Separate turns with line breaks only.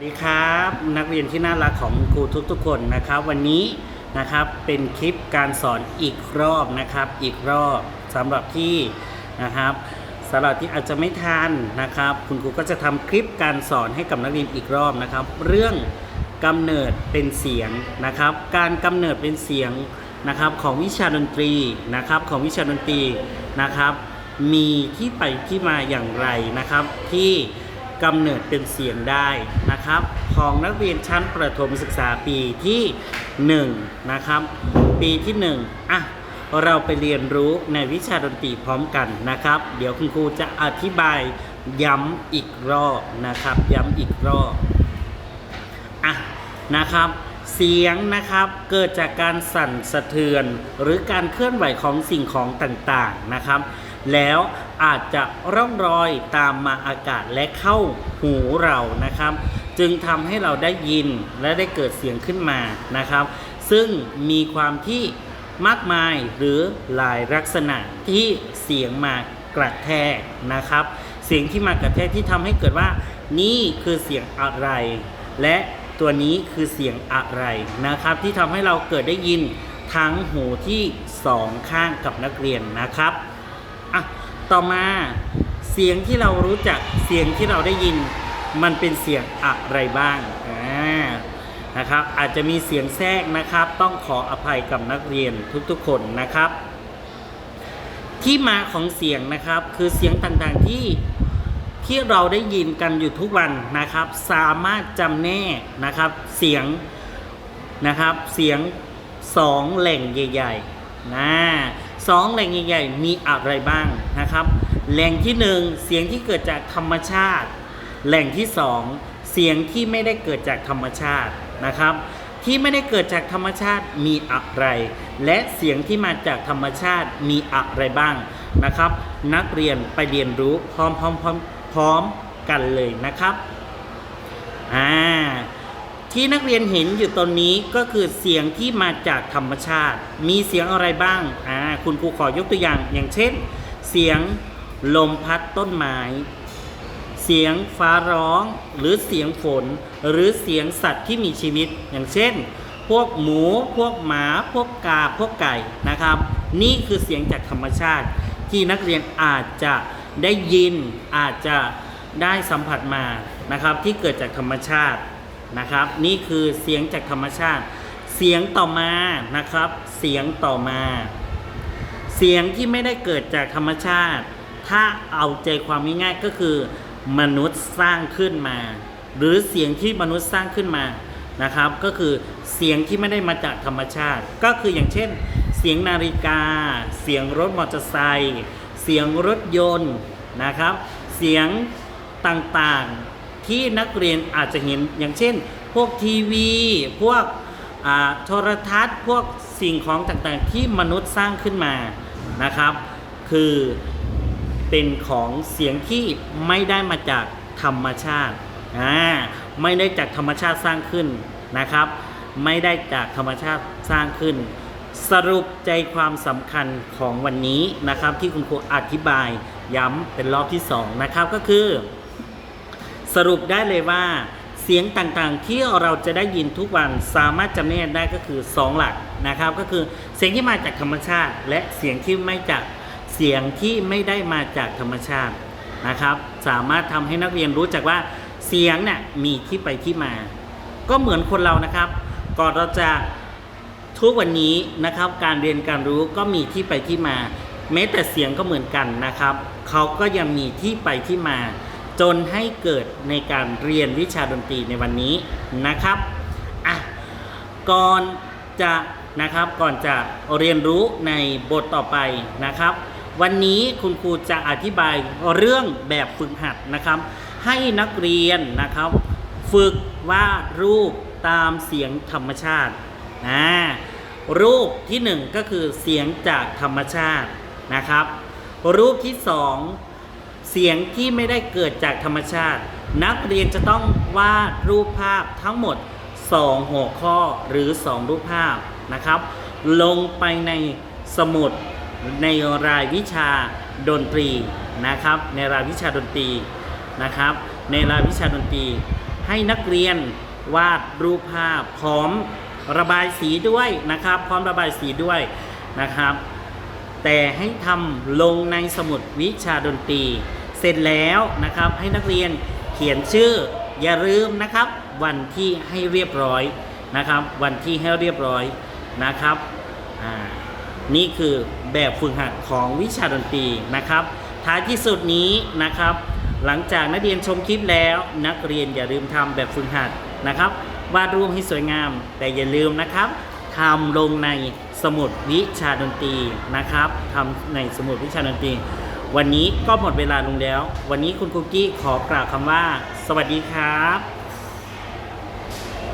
สวัสดีครับนักเรียนที่น่ารักของครูทุกๆคนนะครับ วันนี้นะครับเป็นคลิปการสอนอีกรอบนะครับ อีกรอบสำหรับที่นะครับสำหรับที่อาจจะไม่ทันนะครับ คุณครูก็จะทำคลิปการสอนให้กับนักเรียนอีกรอบนะครับ เรื่องกำเนิดเป็นเสียงนะครับ การกำเนิดเป็นเสียงนะครับของวิชาดนตรีนะครับของวิชาดนตรีนะครับ มีที่ไปที่มาอย่างไรนะครับที่ กำเนิดเป็นเสียงได้นะครับ ของนักเรียนชั้นประถมศึกษาปีที่1นะครับ ปีที่1อะเราไปเรียนรู้ในวิชาดนตรีพร้อมกันนะครับ เดี๋ยวคุณครูจะอธิบายย้ำอีกรอบนะครับ ย้ำอีกรอบอะนะครับ เสียงนะครับเกิดจากการสั่นสะเทือน หรือการเคลื่อนไหวของสิ่งของต่างๆนะครับ แล้ว อาจจะร่องรอยตามมาอากาศและเข้าหูเรานะครับ จึงทำให้เราได้ยินและได้เกิดเสียงขึ้นมานะครับ ซึ่งมีความที่มากมายหรือหลายลักษณะที่เสียงมากระแทกนะครับ เสียงที่มากระแทกที่ทำให้เกิดว่า นี่คือเสียงอะไร และตัวนี้คือเสียงอะไรนะครับ ที่ทำให้เราเกิดได้ยินทั้งหูที่สองข้างกับนักเรียนนะครับ ต่อมาเสียงที่เรารู้จักเสียงที่เราได้ยิน มันเป็นเสียงอะไรบ้างนะครับอาจจะมีเสียงแทรกนะครับ ต้องขออภัยกับนักเรียนทุกๆคนนะครับ ที่มาของเสียงนะครับคือเสียงต่างๆที่ที่เราได้ยินกันอยู่ทุกวันนะครับ สามารถจำแน่นะครับเสียงนะครับเสียงสองแหล่งใหญ่ๆนะ สองแหล่งใหญ่ๆมีอะไรบ้างนะครับ แหล่งที่หนึ่งเสียงที่เกิดจากธรรมชาติ แหล่งที่สองเสียงที่ไม่ได้เกิดจากธรรมชาตินะครับ ที่ไม่ได้เกิดจากธรรมชาติมีอะไร และเสียงที่มาจากธรรมชาติมีอะไรบ้างนะครับ นักเรียนไปเรียนรู้พร้อมพร้อมพร้อมพร้อมกันเลยนะครับอ่า ที่นักเรียนเห็นอยู่ตรงนี้ก็คือเสียงที่มาจากธรรมชาติ มีเสียงอะไรบ้างอ่าคุณครูขอยกตัวอย่าง อย่างเช่น เสียงลมพัดต้นไม้ เสียงฟ้าร้อง หรือเสียงฝน หรือเสียงสัตว์ที่มีชีวิต อย่างเช่น พวกหมู พวกหมา พวกกา พวกไก่นะครับ นี่คือเสียงจากธรรมชาติ ที่นักเรียนอาจจะได้ยินอาจจะได้สัมผัสมานะครับที่เกิดจากธรรมชาติ นะครับ นี่คือเสียงจากธรรมชาติ เสียงต่อมานะครับ เสียงต่อมา เสียงที่ไม่ได้เกิดจากธรรมชาติ ถ้าเอาใจความง่ายๆก็คือ มนุษย์สร้างขึ้นมา หรือเสียงที่มนุษย์สร้างขึ้นมานะครับ ก็คือเสียงที่ไม่ได้มาจากธรรมชาติ ก็คืออย่างเช่น เสียงนาฬิกา เสียงรถมอเตอร์ไซค์เสียงรถยนต์นะครับ เสียงต่างๆ ที่นักเรียนอาจจะเห็นอย่างเช่น พวกทีวี พวกโทรทัศน์ พวกสิ่งของต่างๆ ที่มนุษย์สร้างขึ้นมานะครับ คือเป็นของเสียงที่ไม่ได้มาจากธรรมชาติอ่าไม่ได้จากธรรมชาติสร้างขึ้นนะครับ ไม่ได้จากธรรมชาติสร้างขึ้น สรุปใจความสำคัญของวันนี้นะครับ ที่คุณครูอธิบายย้ำเป็นรอบที่สองนะครับก็คือ สรุปได้เลยว่าเสียงต่างๆ ที่เราจะได้ยินทุกวันสามารถจำแนกได้ก็คือ 2 หลักนะครับ ก็คือเสียงที่มาจากธรรมชาติ และเสียงที่ไม่จากเสียงที่ไม่ได้มาจากธรรมชาตินะครับ สามารถทำให้นักเรียนรู้จักว่าเสียงเนี่ย มีที่ไปที่มา ก็เหมือนคนเรานะครับ ก่อนเราจะทุกวันนี้นะครับ การเรียนการรู้ก็มีที่ไปที่มา แม้แต่เสียงก็เหมือนกันนะครับ เขาก็ยังมีที่ไปที่มา จนให้เกิดในการเรียนวิชาดนตรีในวันนี้นะครับอะก่อนจะนะครับก่อนจะเรียนรู้ในบทต่อไปนะครับ วันนี้คุณครูจะอธิบายเรื่องแบบฝึกหัดนะครับ ให้นักเรียนนะครับ ฝึกวาดรูปตามเสียงธรรมชาติอ่ารูปที่หนึ่งก็คือเสียงจากธรรมชาตินะครับ รูปที่สอง เสียงที่ไม่ได้เกิดจากธรรมชาติ นักเรียนจะต้องวาดรูปภาพทั้งหมด 2 หัวข้อหรือ 2 รูปภาพนะครับ ลงไปในสมุดในรายวิชาดนตรีนะครับ ในรายวิชาดนตรีนะครับ ในรายวิชาดนตรี ให้นักเรียนวาดรูปภาพพร้อมระบายสีด้วยนะครับ พร้อมระบายสีด้วยนะครับ แต่ให้ทำลงในสมุดวิชาดนตรี เสร็จแล้วนะครับให้นักเรียนเขียนชื่ออย่าลืมนะครับ วันที่ให้เรียบร้อยนะครับ วันที่ให้เรียบร้อยนะครับอ่านี่คือแบบฝึกหัดของวิชาดนตรีนะครับ ท้ายที่สุดนี้นะครับ หลังจากนักเรียนชมคลิปแล้ว นักเรียนอย่าลืมทำแบบฝึกหัดนะครับวาดรูปให้สวยงาม แต่อย่าลืมนะครับทำลงในสมุดวิชาดนตรีนะครับทำในสมุดวิชาดนตรี วันนี้ก็หมดเวลาลงแล้ว วันนี้คุณคุกกี้ขอกล่าวคำว่า สวัสดีครับ